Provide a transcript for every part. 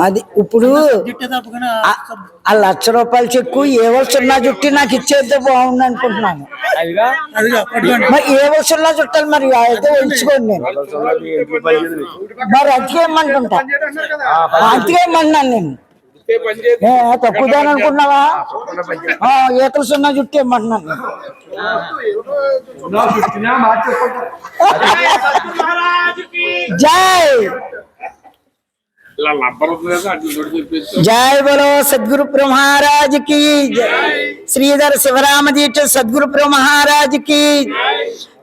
అది ఇప్పుడు ఆ- లక్ష రూపాయల చెక్కు ఏవో సున్నా చుట్టి నాకు ఇచ్చేస్తే బాగుంది అనుకుంటున్నాను. మరి ఏవో సున్నా చుట్టాలి మరి అయితే ఉంచుకోండి నేను. మరి అతికేయమంటుంటా అతికేయమన్నాను నేను? ఏ, తక్కువదాని అనుకున్నావా? ఆ, ఏకలు సున్నా చుట్టి ఇమ్మంటున్నాను జై! జై బలో సద్గురు మహారాజ్కి జై. శ్రీధర శివరామ దీక్ష సద్గురు మహారాజ్కి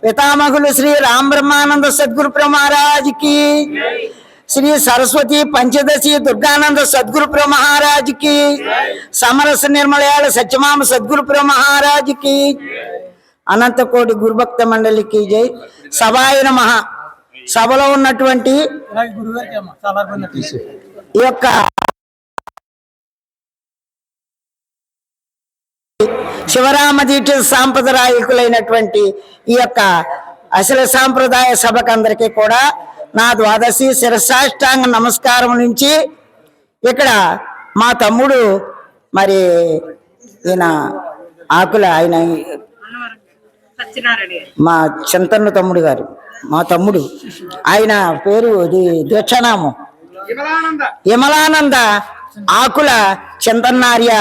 పితామహులు శ్రీ రామ్ బ్రహ్మానంద సద్గురు మహారాజ్కి శ్రీ సరస్వతి పంచదశి దుర్గానంద సద్గురు మహారాజ్కి సమరస నిర్మలయాల సత్యమామ సద్గురు మహారాజ్కి అనంత గురుభక్త మండలికి జై. సభాయ నమః. సభలో ఉన్నటువంటి ఈ యొక్క శివరామ దీక్ష సాంప్రదాయకులైనటువంటి ఈ యొక్క అసలు సాంప్రదాయ సభకు అందరికీ కూడా నా ద్వాదశి శిరసాష్టాంగ నమస్కారం నుంచి ఇక్కడ మా తమ్ముడు మరి ఈయన ఆకుల ఆయన మా చింతన్న తమ్ముడు గారు మా తమ్ముడు. ఆయన పేరు ఇది దీక్షానామం. విమలానంద ఆకుల చందన్నార్య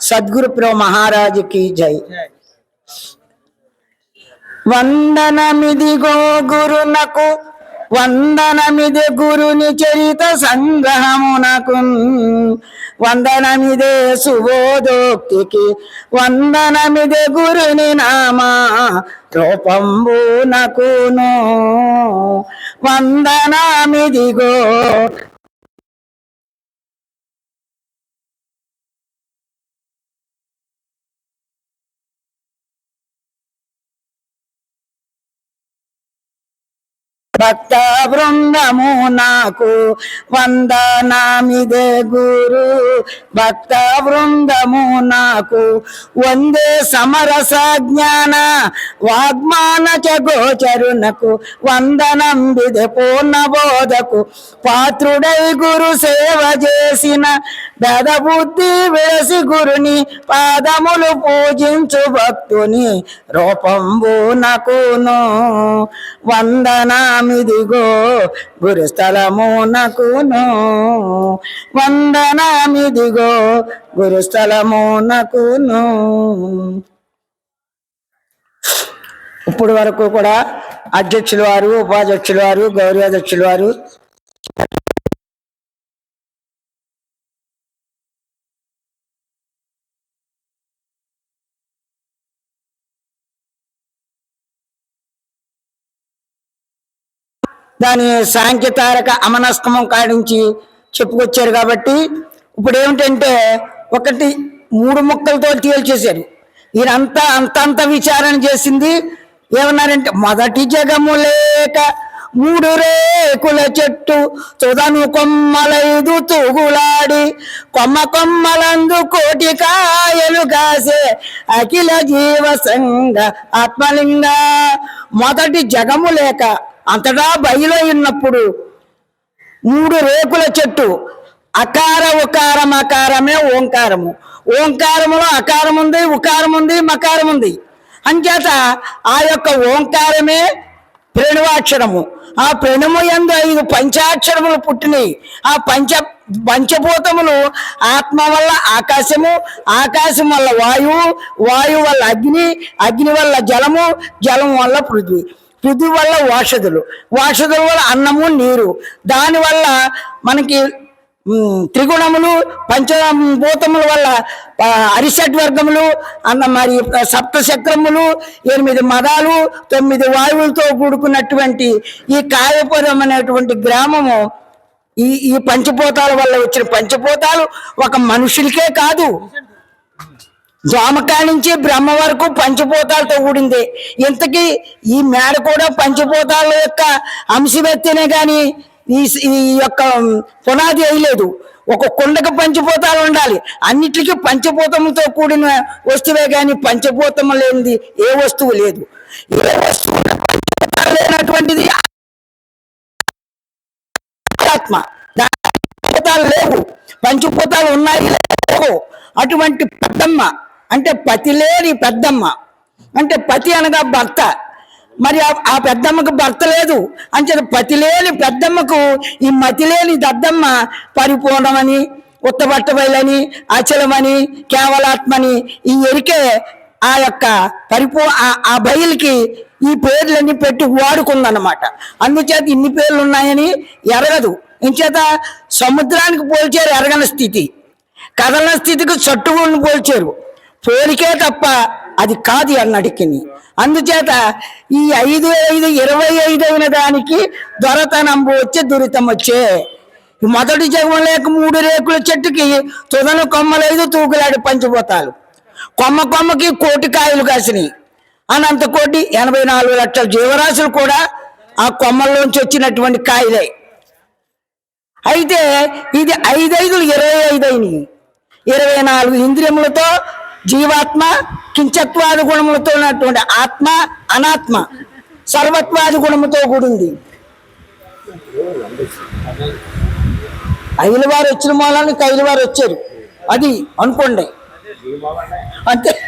సద్గురు ప్రో మహారాజుకి జై. వందనమిదిగో గురునకు వందనమిది గురుని చరిత సంగ్రహమునకు వందనమిదే సుబోధోక్తికి వందనమిదే గురుని నామా రూపంబునకును. వందనమిదిగో భక్త బృందము నాకు వందనామిదే గురు. భక్త బృందము నాకు వందే సమరస జ్ఞాన. వాగ్మాన చ గోచరునకు వందనం పూర్ణ బోధకు పాత్రుడై గురు సేవ చేసిన చేసిన బెద బుద్ధి గురుని పాదములు పూజించు భక్తుని రూపంబు నకును. వందనామిదిగో గురుస్థలము నకును. వందనామిదిగో గురుస్థలము నకును. ఇప్పుడు వరకు కూడా అధ్యక్షుల వారు ఉపాధ్యక్షుల వారు గౌరవ అధ్యక్షులు వారు దాని సాంకేతారక అమనస్కమం కాడించి చెప్పుకొచ్చారు కాబట్టి ఇప్పుడు ఏమిటంటే ఒకటి మూడు ముక్కలతో తేల్చేశారు. ఈయనంతా అంతంత విచారణ చేసింది. ఏమన్నారంటే మొదటి జగము లేక మూడు రేకుల చెట్టు తుదను కొమ్మలైదు తూగులాడి కొమ్మ కొమ్మలందు కోటి కాయలు కాసే అఖిల జీవ సంగ ఆత్మలింగ. మొదటి జగము లేక అంతటా బయలు ఉన్నప్పుడు మూడు రేకుల చెట్టు అకార ఉకారం అకారమే ఓంకారము. ఓంకారములో అకారం ఉంది ఉకారం ఉంది మకారం ఉంది అంచేత ఆ యొక్క ఓంకారమే ప్రణవాక్షరము. ఆ ప్రణము ఎందు ఐదు పంచాక్షరములు పుట్టినాయి. ఆ పంచ పంచభూతములు ఆత్మ వల్ల ఆకాశము ఆకాశం వల్ల వాయువు వాయువు వల్ల అగ్ని అగ్ని వల్ల జలము జలం వల్ల పృథ్వీ. పృథ్వీ వల్ల వాషధులు. వాషధుల వల్ల అన్నము నీరు. దానివల్ల మనకి త్రిగుణములు పంచభూతముల వల్ల అరిషట్ వర్గములు అన్న మరి సప్త చక్రములు ఎనిమిది మదాలు తొమ్మిది వాయువులతో కూడుకున్నటువంటి ఈ కాయపురం అనేటువంటి గ్రామము ఈ ఈ పంచభూతాల వల్ల వచ్చిన పంచభూతాలు ఒక మనుషులకే కాదు. దోమకాయ నుంచి బ్రహ్మ వరకు పంచభూతాలతో కూడింది. ఇంతకీ ఈ మేడ కూడా పంచభూతాల యొక్క అంశమెత్తేనే కానీ ఈ ఈ యొక్క పునాది వేయలేదు. ఒక కుండకు పంచభూతాలు ఉండాలి. అన్నిటికీ పంచభూతములతో కూడిన వస్తువే కానీ పంచభూతము లేనిది ఏ వస్తువు లేదు. ఏ వస్తువు లేనటువంటిది ఆత్మ. దాని లేవు. పంచభూతాలు ఉన్నాయి లేవు అటువంటి పెద్దమ్మ అంటే పతి లేని పెద్దమ్మ. అంటే పతి అనగా భర్త. మరి ఆ- పెద్దమ్మకు భర్త లేదు. అంచేత పతి లేని పెద్దమ్మకు ఈ మతి లేని దద్దమ్మ పరిపూర్ణమని ఉత్తబట్టబయలని అచలమని కేవలాత్మని ఈ ఎరికే ఆ యొక్క పరిపూ ఆ- బయలుకి ఈ పేర్లన్నీ పెట్టి వాడుకుందన్నమాట. అందుచేత ఇన్ని పేర్లు ఉన్నాయని ఎరగదు. ఇంచేత సముద్రానికి పోల్చారు ఎరగని స్థితి. కదల స్థితికి చట్టుకుని పోల్చారు. పోలికే తప్ప అది కాదు అన్నటికి అందుచేత ఈ ఐదు ఐదు ఇరవై ఐదు అయిన దానికి దొరతనంబు వచ్చే దురితం వచ్చే ఈ మొదటి జగం లేక మూడు రేకుల చెట్టుకి తుదను కొమ్మలైదు తూకులాడి పంచిపోతాలు. కొమ్మ కొమ్మకి కోటి కాయలు కాసినాయి. అనంత కోటి ఎనభై నాలుగు లక్షల జీవరాశులు కూడా ఆ కొమ్మల్లోంచి వచ్చినటువంటి కాయలే. అయితే ఇది ఐదైదులు ఇరవై ఐదు అయినాయి. ఇరవై నాలుగు ఇంద్రియములతో జీవాత్మ కించత్వాది గుణములతో ఉన్నటువంటి ఆత్మ అనాత్మ సర్వత్వాది గుణముతో కూడింది. ఐదు వారు వచ్చిన మూలానికి ఐదు వారు వచ్చారు. అది అనుకోండి. అంతే.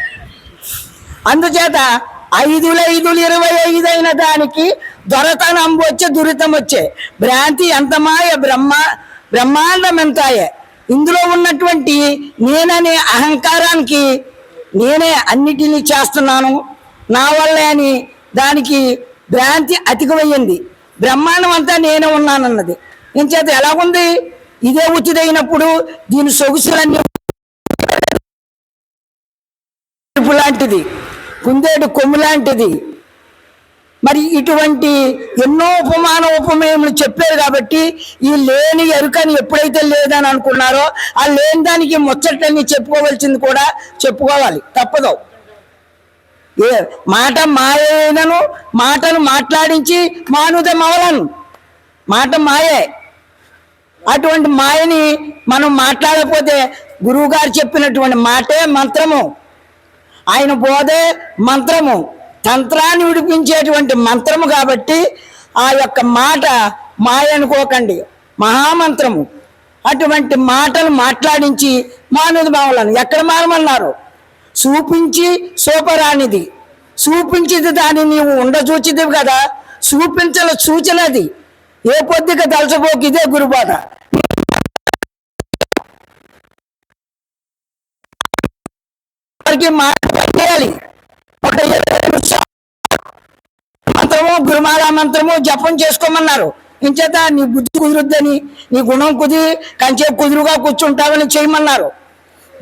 అందుచేత ఐదుల ఐదులు ఇరవై ఐదు అయిన దానికి దొరతనం వచ్చే దురితం వచ్చే. భ్రాంతి ఎంతమాయ బ్రహ్మ బ్రహ్మాండం ఎంతాయే? ఇందులో ఉన్నటువంటి నేననే అహంకారానికి నేనే అన్నిటినీ చేస్తున్నాను. నా వల్లే అని దానికి భ్రాంతి అతికమయ్యింది బ్రహ్మాండం అంతా నేనే ఉన్నానన్నది. ఇంచేత ఎలాగుంది? ఇదే ఉచితైనప్పుడు దీని సొగుసులన్నీ లాంటిది కుందేడు కొమ్ము లాంటిది మరి ఇటువంటి ఎన్నో ఉపమాన ఉపమేయములు చెప్పారు కాబట్టి ఈ లేని ఎరుకని ఎప్పుడైతే లేదని అనుకున్నారో ఆ లేని దానికి ముచ్చటని చెప్పుకోవాల్సింది కూడా చెప్పుకోవాలి. తప్పదు. ఏ మాట మాయనను మాటను మాట్లాడించి మానుదే మవలను. మాట మాయే. అటువంటి మాయని మనం మాట్లాడకపోతే గురువుగారు చెప్పినటువంటి మాటే మంత్రము. ఆయన బోధే మంత్రము. తంత్రాన్ని విడిపించేటువంటి మంత్రము కాబట్టి ఆ యొక్క మాట మాయ అనుకోకండి. మహామంత్రము. అటువంటి మాటలు మాట్లాడించి మానవుది మామలను ఎక్కడ మానమన్నారు? చూపించి సూపరానిది. చూపించింది దాన్ని నీవు ఉండచూచిది కదా. చూపించల సూచనది. ఏ పొద్దుగా తలచబోకు ఇదే గురుబాధ. మాట చేయాలి. ఒక గురుమాల మంత్రము జపం చేసుకోమన్నారు. ఇంచేత నీ బుద్ధి కుదురుద్దని నీ గుణం కుదిరి కంచే కుదురుగా కూర్చుంటావని చేయమన్నారు.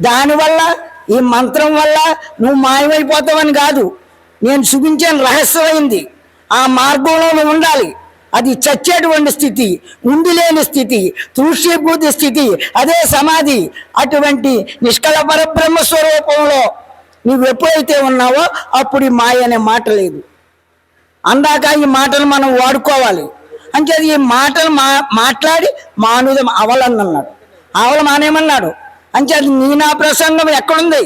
దానివల్ల ఈ మంత్రం వల్ల నువ్వు మాయమైపోతావని కాదు. నేను చూపించిన రహస్యమైంది. ఆ మార్గంలో నువ్వు ఉండాలి. అది చచ్చేటువంటి స్థితి ఉండి లేని స్థితి తృష్యభూతి స్థితి అదే సమాధి. అటువంటి నిష్కల పరబ్రహ్మ స్వరూపంలో నువ్వు ఎప్పుడైతే ఉన్నావో అప్పుడు మాయ అనే మాట లేదు. అందాక ఈ మాటలు మనం వాడుకోవాలి. అంటే ఈ మాటలు మా మాట్లాడి మానుదం అవలన్నన్నాడు. అవల మానేమన్నాడు అంటే అది నీనా ప్రసంగం ఎక్కడుంది?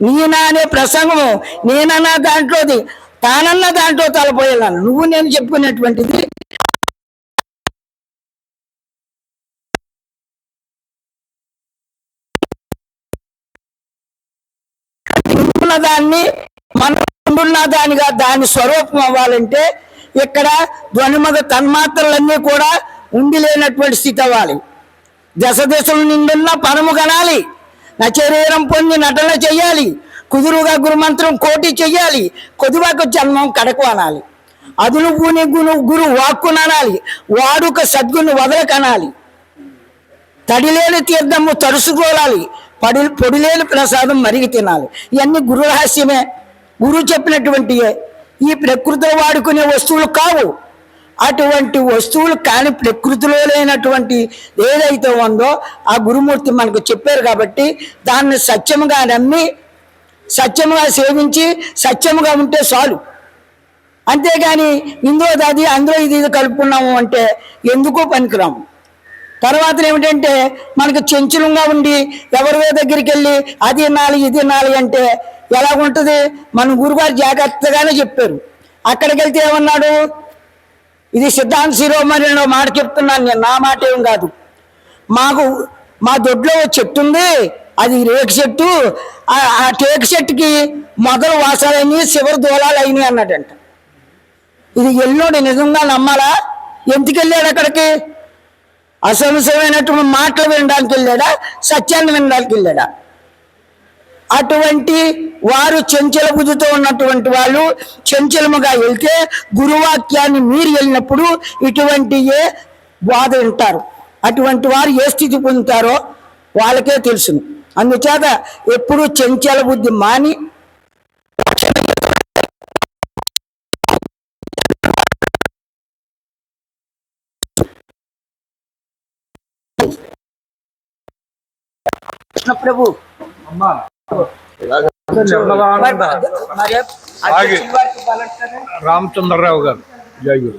నీనా అనే ప్రసంగము నేనన్న దాంట్లోది తానన్న దాంట్లో తలపోయాను నువ్వు నేను చెప్పుకునేటువంటిది దాన్ని మనం ఉన్న దానిగా దాని స్వరూపం అవ్వాలంటే ఇక్కడ ధ్వనిమగ తన్మాత్రలన్నీ కూడా ఉండి లేనటువంటి స్థితి అవ్వాలి. దశ దశలు నిండున్న పరము కనాలి. నా శరీరం పొంది నటన చెయ్యాలి. కుదురుగా గురుమంత్రం కోటి చెయ్యాలి. కొద్దివాకు జన్మం కడకు అనాలి. అదును గుని గును గురు వాక్కును అనాలి వాడుక సద్గును వదలకనాలి తడిలేని తీర్థము తడుసుకోవాలి. పడి పొడిలేని ప్రసాదం మరిగి తినాలి. ఇవన్నీ గురు రహస్యమే. గురువు చెప్పినటువంటి ఈ ప్రకృతిలో వాడుకునే వస్తువులు కావు. అటువంటి వస్తువులు కాని ప్రకృతిలో లేనటువంటి ఏదైతే ఉందో ఆ గురుమూర్తి మనకు చెప్పారు కాబట్టి దాన్ని సత్యముగా నమ్మి సత్యముగా సేవించి సత్యముగా ఉంటే చాలు. అంతేగాని ఇందులో అది అందులో ఇది ఇది కలుపుకున్నాము అంటే ఎందుకో పనికిరాము. తర్వాత ఏమిటంటే మనకు చెంచులంగా ఉండి ఎవరి దగ్గరికి వెళ్ళి అది తినాలి ఇది తినాలి అంటే ఎలాగుంటుంది? మన గురుగారు జాగ్రత్తగానే చెప్పారు. అక్కడికి వెళ్తే ఏమన్నాడు? ఇది సిద్ధాంత శిరోమణిలో మాట చెప్తున్నాను నేను నా మాట ఏం కాదు. మాకు మా దొడ్లో ఓ చెట్టు ఉంది అది రేకు చెట్టు ఆ- టేకు చెట్టుకి మొదలు వాసాలని చివరి దూలాలు అయినాయి అన్నాడంట. ఇది ఎల్లుండి నిజంగా నమ్మాలా? ఎందుకు వెళ్ళాడు అక్కడికి? అసంశయమైనటువంటి మాటలు వినడానికి వెళ్ళాడా? సత్యాన్ని వినడానికి వెళ్ళాడా? అటువంటి వారు చెంచల బుద్ధితో ఉన్నటువంటి వాళ్ళు చెంచలముగా వెళ్తే గురువాక్యాన్ని మీరు వెళ్ళినప్పుడు ఇటువంటి ఏ బాధ వింటారు? అటువంటి వారు ఏ స్థితి పొందుతారో వాళ్ళకే తెలుసును. అందుచేత ఎప్పుడు చెంచల బుద్ధి మాని కృష్ణ ప్రభు నిర్మలానంద మరి ఆగి. అధ్యక్షుల వారికి బలంటారా? రామచంద్రరావు గారు జై గురు